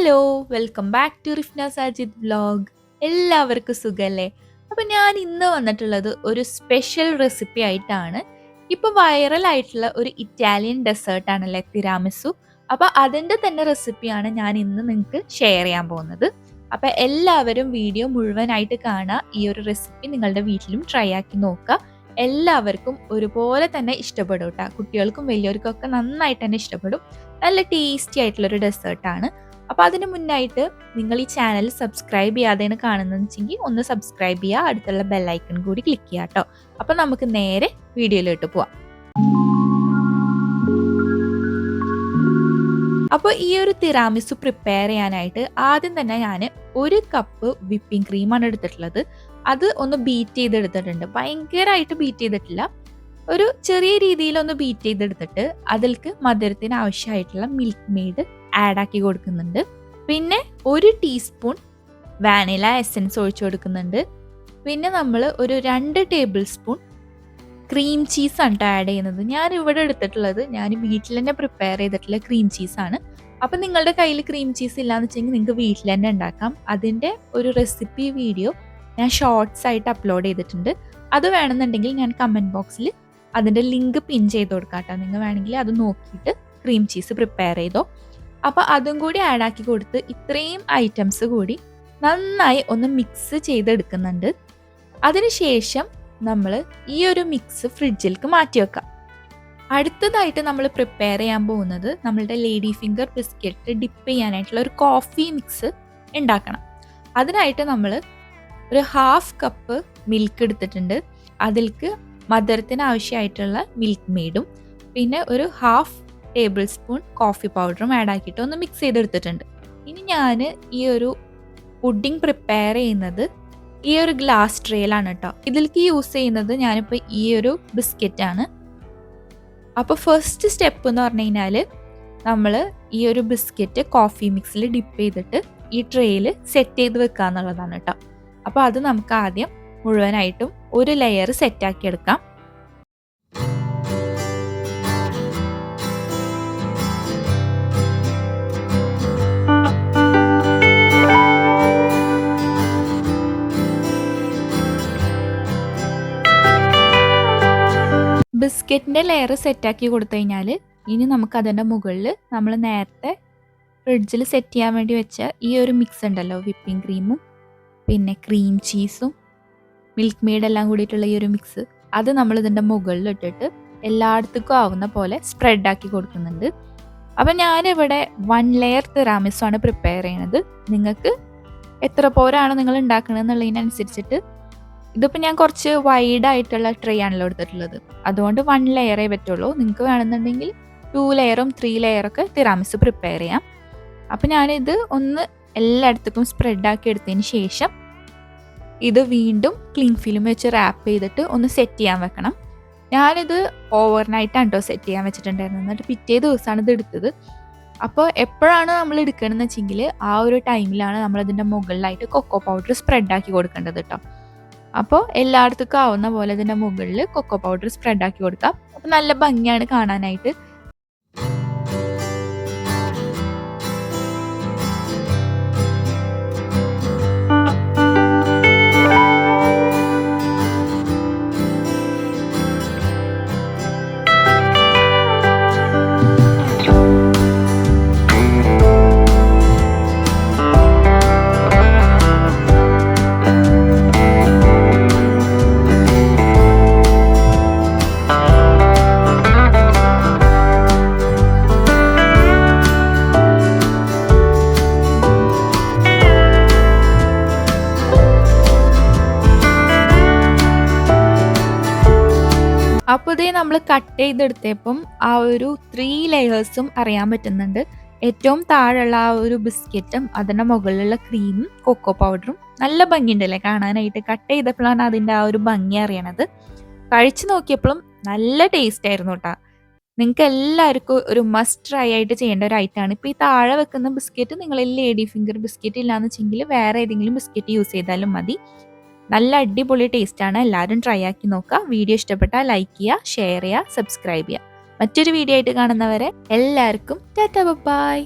Hello welcome back to Rifna Sajid vlog എല്ലാവർക്കും സുഖല്ലേ? അപ്പം ഞാൻ ഇന്ന് വന്നിട്ടുള്ളത് ഒരു സ്പെഷ്യൽ റെസിപ്പി ആയിട്ടാണ്. ഇപ്പോൾ വൈറലായിട്ടുള്ള ഒരു ഇറ്റാലിയൻ ഡെസേർട്ടാണല്ലേ തിരാമിസു അപ്പോൾ അതിന്റെ തന്നെ റെസിപ്പിയാണ് ഞാൻ ഇന്ന് നിങ്ങൾക്ക് ഷെയർ ചെയ്യാൻ പോകുന്നത്. അപ്പോൾ എല്ലാവരും വീഡിയോ മുഴുവനായിട്ട് കാണുക ഈ ഒരു റെസിപ്പി നിങ്ങളുടെ വീട്ടിലും ട്രൈ ആക്കി നോക്കുക എല്ലാവർക്കും ഒരുപോലെ തന്നെ ഇഷ്ടപ്പെടും കേട്ടോ കുട്ടികൾക്കും വലിയവർക്കും ഒക്കെ നന്നായിട്ട് തന്നെ ഇഷ്ടപ്പെടും. നല്ല ടേസ്റ്റി ആയിട്ടുള്ളൊരു ഡെസേർട്ടാണ് അപ്പോൾ അതിന് മുന്നായിട്ട് നിങ്ങൾ ഈ ചാനൽ സബ്സ്ക്രൈബ് ചെയ്യാതെയാണ് കാണുന്നതെന്ന് വെച്ചെങ്കിൽ ഒന്ന് സബ്സ്ക്രൈബ് ചെയ്യുക അടുത്തുള്ള ബെല്ലൈക്കൺ കൂടി ക്ലിക്ക് ചെയ്യുക കേട്ടോ അപ്പോൾ നമുക്ക് നേരെ വീഡിയോയിലോട്ട് പോവാം. അപ്പോൾ ഈ ഒരു തിറാമിസു പ്രിപ്പയർ ചെയ്യാനായിട്ട് ആദ്യം തന്നെ ഞാൻ ഒരു കപ്പ് വിപ്പിംഗ് ക്രീമാണ് എടുത്തിട്ടുള്ളത്. അത് ഒന്ന് ബീറ്റ് ചെയ്തെടുത്തിട്ടുണ്ട്. ഭയങ്കരമായിട്ട് ബീറ്റ് ചെയ്തിട്ടില്ല. ഒരു ചെറിയ രീതിയിൽ ഒന്ന് ബീറ്റ് ചെയ്തെടുത്തിട്ട് അതിൽക്ക് മധുരത്തിന് ആവശ്യമായിട്ടുള്ള മിൽക്ക് മെയ്ഡ് ആഡ് ആക്കി കൊടുക്കുന്നുണ്ട്. പിന്നെ ഒരു ടീസ്പൂൺ വാനില എസൻസ് ഒഴിച്ചു കൊടുക്കുന്നുണ്ട്. പിന്നെ നമ്മൾ ഒരു രണ്ട് ടേബിൾ സ്പൂൺ ക്രീം ചീസാണ് കേട്ടോ ആഡ് ചെയ്യുന്നത്. ഞാൻ ഇവിടെ എടുത്തിട്ടുള്ളത് ഞാൻ വീട്ടിൽ തന്നെ പ്രിപ്പയർ ചെയ്തിട്ടുള്ള ക്രീം ചീസാണ്. അപ്പം നിങ്ങളുടെ കയ്യിൽ ക്രീം ചീസ് ഇല്ലാന്ന് വെച്ചെങ്കിൽ നിങ്ങൾക്ക് വീട്ടിൽ തന്നെ ഉണ്ടാക്കാം. അതിന്റെ ഒരു റെസിപ്പി വീഡിയോ ഞാൻ ഷോർട്സ് ആയിട്ട് അപ്ലോഡ് ചെയ്തിട്ടുണ്ട്. അത് വേണമെന്നുണ്ടെങ്കിൽ ഞാൻ കമന്റ് ബോക്സിൽ അതിന്റെ ലിങ്ക് പിൻ ചെയ്ത് കൊടുക്കാം കേട്ടോ നിങ്ങൾ വേണമെങ്കിൽ അത് നോക്കിയിട്ട് ക്രീം ചീസ് പ്രിപ്പയർ ചെയ്തോ. അപ്പോൾ അതും കൂടി ആഡ് ആക്കി കൊടുത്ത് ഇത്രയും ഐറ്റംസ് കൂടി നന്നായി ഒന്ന് മിക്സ് ചെയ്തെടുക്കുന്നുണ്ട്. അതിനുശേഷം നമ്മൾ ഈ ഒരു മിക്സ് ഫ്രിഡ്ജിലേക്ക് മാറ്റി വെക്കാം. അടുത്തതായിട്ട് നമ്മൾ പ്രിപ്പയർ ചെയ്യാൻ പോകുന്നത് നമ്മളുടെ ലേഡി ഫിംഗർ ബിസ്ക്കറ്റ് ഡിപ്പ് ചെയ്യാനായിട്ടുള്ള ഒരു കോഫി മിക്സ് ഉണ്ടാക്കണം. അതിനായിട്ട് നമ്മൾ ഒരു ഹാഫ് കപ്പ് മിൽക്ക് എടുത്തിട്ടുണ്ട്. അതിൽക്ക് മധുരത്തിന് ആവശ്യമായിട്ടുള്ള മിൽക്ക് മെയ്ഡും പിന്നെ ഒരു ഹാഫ് ടേബിൾ സ്പൂൺ കോഫി പൗഡറും ആഡ് ആക്കിയിട്ട് ഒന്ന് മിക്സ് ചെയ്തെടുത്തിട്ടുണ്ട്. ഇനി ഞാൻ ഈ ഒരു പുഡിംഗ് പ്രിപ്പയർ ചെയ്യുന്നത് ഈ ഒരു ഗ്ലാസ് ട്രേയിലാണ് കേട്ടോ ഇതിലേക്ക് യൂസ് ചെയ്യുന്നത് ഞാനിപ്പോൾ ഈ ഒരു ബിസ്ക്കറ്റാണ് അപ്പോൾ ഫസ്റ്റ് സ്റ്റെപ്പ് എന്ന് പറഞ്ഞു കഴിഞ്ഞാൽ നമ്മൾ ഈ ഒരു ബിസ്ക്കറ്റ് കോഫി മിക്സിൽ ഡിപ്പ് ചെയ്തിട്ട് ഈ ട്രേയിൽ സെറ്റ് ചെയ്ത് വെക്കുക എന്നുള്ളതാണ് കേട്ടോ അപ്പോൾ അത് നമുക്ക് ആദ്യം മുഴുവനായിട്ടും ഒരു ലെയർ സെറ്റാക്കി എടുക്കാം. ബിസ്ക്കറ്റിന്റെ ലെയർ സെറ്റാക്കി കൊടുത്തു കഴിഞ്ഞാൽ ഇനി നമുക്ക് അതിന്റെ മുകളിൽ നമ്മൾ നേരത്തെ ഫ്രിഡ്ജിൽ സെറ്റ് ചെയ്യാൻ വേണ്ടി വെച്ച ഈ ഒരു മിക്സ് ഉണ്ടല്ലോ വിപ്പിംഗ് ക്രീമും പിന്നെ ക്രീം ചീസും മിൽക്ക് മെയ്ഡ് എല്ലാം കൂടിയിട്ടുള്ള ഈ ഒരു മിക്സ് അത് നമ്മൾ ഇതിന്റെ മുകളിൽ ഇട്ടിട്ട് എല്ലായിടത്തേക്കും ആവുന്ന പോലെ സ്പ്രെഡ് ആക്കി കൊടുക്കുന്നുണ്ട്. അപ്പം ഞാനിവിടെ വൺ ലെയർ തിറാമിസാണ് പ്രിപ്പയർ ചെയ്യണത്. നിങ്ങൾക്ക് എത്ര പോരാണ് നിങ്ങൾ ഉണ്ടാക്കുന്നത് എന്നുള്ളതിനനുസരിച്ചിട്ട് ഇതിപ്പോൾ ഞാൻ കുറച്ച് വൈഡ് ആയിട്ടുള്ള ട്രേ ആണല്ലോ എടുത്തിട്ടുള്ളത്. അതുകൊണ്ട് വൺ ലെയറേ പറ്റുള്ളൂ. നിങ്ങൾക്ക് വേണമെന്നുണ്ടെങ്കിൽ ടു ലെയറും ത്രീ ലെയറൊക്കെ തിറാമിസ് പ്രിപ്പയർ ചെയ്യാം. അപ്പം ഞാനിത് ഒന്ന് എല്ലായിടത്തേക്കും സ്പ്രെഡാക്കി എടുത്തതിന് ശേഷം ഇത് വീണ്ടും ക്ലീൻ ഫിലിം വെച്ച് റാപ്പ് ചെയ്തിട്ട് ഒന്ന് സെറ്റ് ചെയ്യാൻ വെക്കണം. ഞാനിത് ഓവർനൈറ്റാണ് കേട്ടോ സെറ്റ് ചെയ്യാൻ വെച്ചിട്ടുണ്ടായിരുന്നത്. എന്നിട്ട് പിറ്റേ ദിവസമാണ് ഇത് എടുത്തത്. അപ്പോൾ എപ്പോഴാണ് നമ്മൾ എടുക്കണമെന്ന് വെച്ചെങ്കിൽ ആ ഒരു ടൈമിലാണ് നമ്മളതിന്റെ മുകളിലായിട്ട് കൊക്കോ പൗഡർ സ്പ്രെഡാക്കി കൊടുക്കേണ്ടത് കേട്ടോ അപ്പോൾ എല്ലായിടത്തേക്കും ആവുന്ന പോലെ ഇതിന്റെ മുകളിൽ കൊക്കോ പൗഡർ സ്പ്രെഡ് ആക്കി കൊടുക്കാം. അപ്പോൾ നല്ല ഭംഗിയാണ് കാണാനായിട്ട്. അപ്പോൾ ഇതേ നമ്മൾ കട്ട് ചെയ്തെടുത്തപ്പം ആ ഒരു ത്രീ ലെയേഴ്സും അറിയാൻ പറ്റുന്നുണ്ട്. ഏറ്റവും താഴെയുള്ള ആ ഒരു ബിസ്ക്കറ്റും അതിന്റെ മുകളിലുള്ള ക്രീമും കൊക്കോ പൗഡറും നല്ല ഭംഗിയുണ്ടല്ലേ കാണാനായിട്ട്. കട്ട് ചെയ്തപ്പോഴാണ് അതിന്റെ ആ ഒരു ഭംഗി അറിയണത്. കഴിച്ചു നോക്കിയപ്പോഴും നല്ല ടേസ്റ്റ് ആയിരുന്നു കേട്ടോ നിങ്ങൾക്ക് എല്ലാവർക്കും ഒരു മസ്റ്റ് ട്രൈ ആയിട്ട് ചെയ്യേണ്ട ഒരു ഐറ്റമാണ് ഇപ്പോൾ ഈ താഴെ വെക്കുന്ന ബിസ്ക്കറ്റ് നിങ്ങൾ ലേഡി ഫിംഗർ ബിസ്ക്കറ്റ് ഇല്ലാന്ന് വെച്ചെങ്കിൽ വേറെ ഏതെങ്കിലും ബിസ്ക്കറ്റ് യൂസ് ചെയ്താലും മതി. നല്ല അടിപൊളി ടേസ്റ്റാണ് എല്ലാവരും ട്രൈ ആക്കി നോക്കുക. വീഡിയോ ഇഷ്ടപ്പെട്ടാൽ ലൈക്ക് ചെയ്യുക ഷെയർ ചെയ്യുക സബ്സ്ക്രൈബ് ചെയ്യുക. മറ്റൊരു വീഡിയോ ആയിട്ട് കാണുന്നവരെ എല്ലാവർക്കും ടാറ്റ ബൈ.